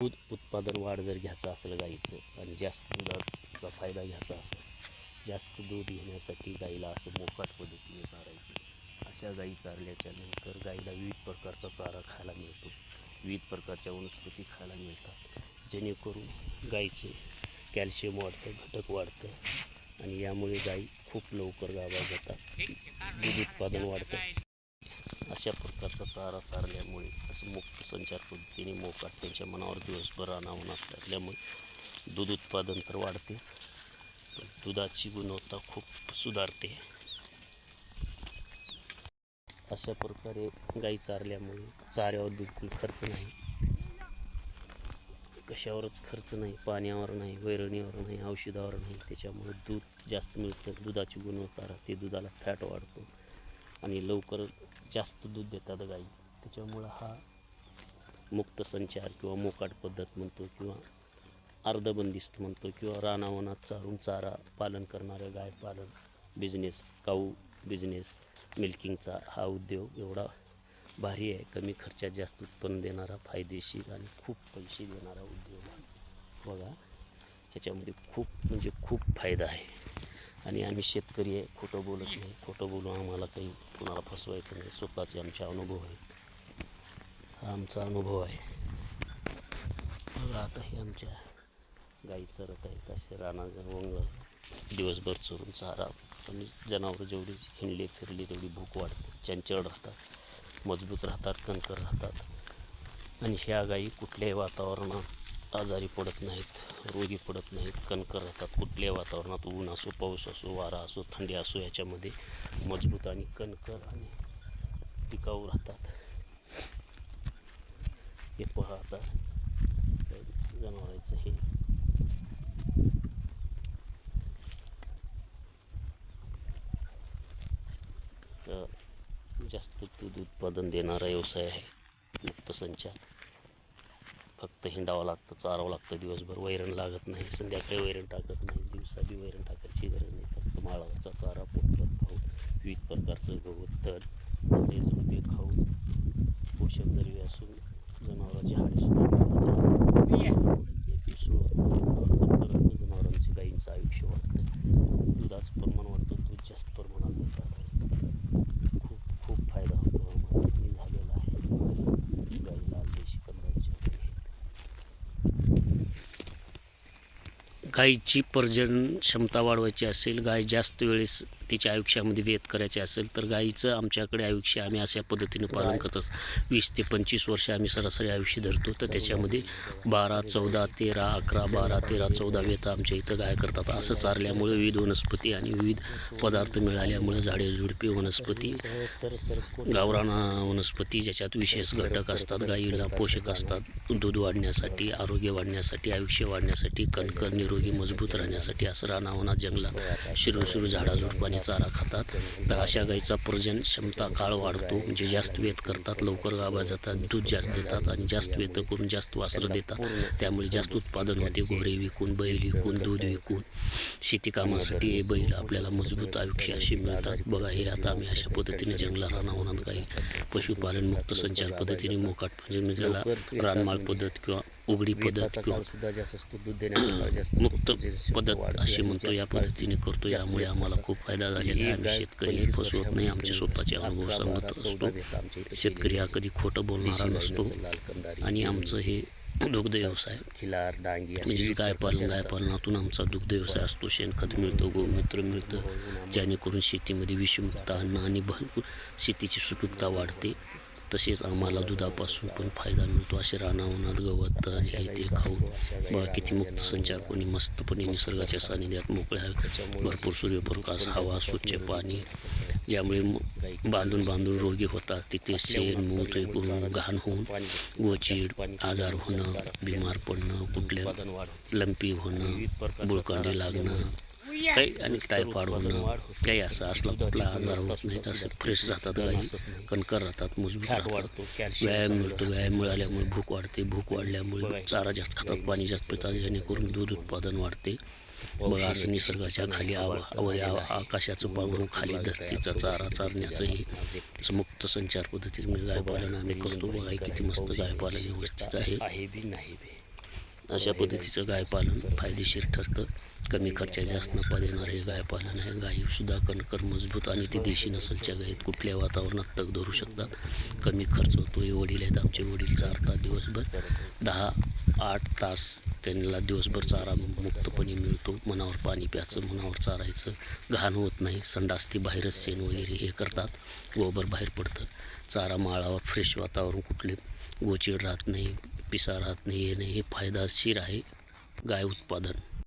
दूध उत्पादन वाढ जर घ्यायचं असेल गाईचं आणि जास्त दुधाचा फायदा घ्यायचा असेल जास्त दूध घेण्यासाठी गाईला असं मोकाट पद्धतीने चारायचं. अशा गाई चारल्याच्या नंतर गाईला विविध प्रकारचा चारा खायला मिळतो. विविध प्रकारच्या वनस्पती खायला मिळतात. जेणेकरून गाईचे कॅल्शियम वाढतं घटक वाढतं आणि यामुळे गाई खूप लवकर गाभा जातात. दूध उत्पादन वाढतं. प्रकारचा चारा चारल्यामुळे असं मुक्त संचार पद्धतीने मोकाट त्यांच्या मनावर दिवसभर अनावनात असल्यामुळे दूध उत्पादन तर वाढतेच. दुधाची गुणवत्ता खूप सुधारते. अशा प्रकारे गाई चारल्यामुळे चाऱ्यावर बिलकुल खर्च नाही. कशावरच खर्च नाही पाण्यावर नाही वैरणीवर नाही औषधावर नाही. त्याच्यामुळे दूध जास्त मिळतं. दुधाची गुणवत्ता राहते. दुधाला फॅट वाढतो. आणि लवकर जास्त दूध देतात गाई. त्याच्यामुळं हा मुक्त संचार किंवा मोकाट पद्धत म्हणतो किंवा अर्धबंदिस्त म्हणतो किंवा रानावनात चारून चारा पालन करणारं गाय पालन बिझनेस काऊ बिझनेस मिल्किंगचा हा उद्योग एवढा भारी आहे. कमी खर्चात जास्त उत्पन्न देणारा फायदेशीर आणि खूप पैसे देणारा उद्योग आहे. बघा ह्याच्यामध्ये खूप म्हणजे खूप फायदा आहे. आणि आम्ही शेतकरी आहे खोटं बोलत नाही. खोटं बोलू आम्हाला काही कोणाला फसवायचं नाही. स्वतःचे आमचे अनुभव आहेत. हा आमचा अनुभव आहे. बघा आता हे आमच्या गाई चरत आहेत. असे राणा वंग दिवसभर चरून चारा आणि जनावरं जेवढी हिंडली फिरली तेवढी भूक वाढते. चंचळ राहतात मजबूत राहतात कणकर राहतात. आणि ह्या गाई कुठल्याही वातावरणात आजारी पडत नाहीत रोगी पडत नाहीत कणकर राहतात कुठल्याही वातावरणात ऊन असो पाऊस असो वारा असो थंडी असो याच्यामध्ये मजबूत आणि कणकर आणि टिकाऊ राहतात. हे पहा आता जनावरांचं हे. तर जास्त दूध उत्पादन देणारा व्यवसाय आहे मुक्त संचार. फक्त हिंडावं लागतं चारावं लागतं दिवसभर वैरण लागत नाही संध्याकाळी वैरण टाकत नाही दिवसा बी वैरण टाकायची गरज नाही फक्त माळाचा चारा पोटभर खाऊ विविध प्रकारचं गवत तर खाऊ पोषण खाऊन पोषक द्रव्य असून जनावरांची हाडे सुद्धा जनावरांचे गाईंचं आयुष्य वाढतं दुधाचं प्रमाण वाढतं दूध जास्त प्रमाणात देतात खूप खूप फायदा होतो आम्हाला आणि झालेला आहे गाई लाल देशी पंधराची गाईची प्रजनन क्षमता वाढवायची असेल गाय जास्त वेळेस तिच्या आयुष्यामध्ये व्यत करायचे असेल तर गाईचं आमच्याकडे आयुष्य आम्ही अशा पद्धतीने पालन करत असतो. वीस ते पंचवीस वर्ष आम्ही सरासरी आयुष्य धरतो. तर त्याच्यामध्ये बारा चौदा तेरा अकरा बारा तेरा चौदा व्यथा आमच्या इथं गाय करतात. असं चारल्यामुळे विविध वनस्पती आणि विविध पदार्थ मिळाल्यामुळे झाडे झुडपी वनस्पती गावरान वनस्पती ज्याच्यात विशेष घटक असतात. गाईला पोषक असतात. दूध वाढण्यासाठी आरोग्य वाढण्यासाठी आयुष्य वाढण्यासाठी कणकर निरोगी मजबूत राहण्यासाठी असं रानावनात जंगलात शिरू शिरू झाडाझुडपाने चारा खातात. तर अशा गाईचा प्रजन क्षमता काळ वाढतो. म्हणजे जास्त वेत करतात लवकर गाभा जातात दूध जास्त देतात आणि जास्त वेत करून जास्त वासरं देतात. त्यामुळे जास्त उत्पादन होते. घोरे विकून बैल विकून दूध विकून. शेती कामासाठी हे बैल आपल्याला मजबूत आयुष्य असे मिळतात. बघा हे आता आम्ही अशा पद्धतीने जंगला रानावनात काही पशुपालन मुक्त संचार पद्धतीने मोकाट म्हणजे रानमाळ पद्धत किंवा उघडी पद्धत सुद्धा जास्त असतो दूध देण्याचा मुक्त पद्धत अशी म्हणतो या पद्धतीने करतो यामुळे आम्हाला खूप फायदा झालेला आहे. आम्ही शेतकरी फसवत नाही आमचे स्वतःचे अनुभव सांगत असतो. शेतकरी हा कधी खोटं बोलणारा नसतो. आणि आमचं हे दुग्ध व्यवसाय खिलार डांगी म्हणजे गाय पालन गाय पालनातून आमचा दुग्ध व्यवसाय असतो शेणखत मिळतं गोमूत्र मिळतं जेणेकरून शेतीमध्ये विषमुक्त अन्न आणि भरपूर शेतीची सुपीकता वाढते. तसेच आम्हाला दुधापासून पण फायदा मिळतो असे रानावनात गवत हे ते खाऊन. बघा किती मुक्त कोणी मस्तपणे निसर्गाच्या सानिध्यात मोकळ्या भरपूर सूर्यप्रकाश हवा स्वच्छ पाणी ज्यामुळे बांधून बांधून रोगी होतात. तिथे शेण मूत्र करून घाण होऊन गोचीड आजार होणं बिमार पडणं कुठल्या लंपी होणं बुळकांडी लागणं काही आणि टायफॉइड होणं काही असं असला कुठला आजार होत नाही तसं फ्रेश राहतात गाई कणकर राहतात मजबूत राहतात. व्यायाम मिळतो व्यायाम मिळाल्यामुळे भूक वाढते भूक वाढल्यामुळे चारा जास्त खातात पाणी जास्त पितात जेणेकरून दूध उत्पादन वाढते. बघा असं निसर्गाच्या खाली आवा आकाशाचं पांघरून खाली धरतीचा चारा चारण्याचं हे असं मुक्त संचार पद्धतीने गायपालन आम्ही करतो. बघा किती मस्त गायपालन व्यवस्थित आहे अशा पद्धतीचं गायपालन फायदेशीर ठरतं. कमी खर्चात जास्त नफा देणारं हे गायपालन आहे. गायी सुद्धा कणकर मजबूत आणि ती देशी नसलच्या गायीत कुठल्या वातावरणात तग धरू शकतात? कमी खर्च होतो हे वडील आहेत आमचे वडील चारतात दिवसभर दहा आठ तास त्यांना दिवसभर चारा मुक्तपणे मिळतो. मनावर पाणी प्यायचं मनावर चारायचं घाण होत नाही. संडास ती बाहेरच शेण वगैरे हे करतात. गोबर बाहेर पडतं. चारा माळावर फ्रेश वातावरण कुठले गोचीड राहत नाही. पिसा राहत नाही हे नाही हे फायदाशीर आहे. गाय उत्पादन.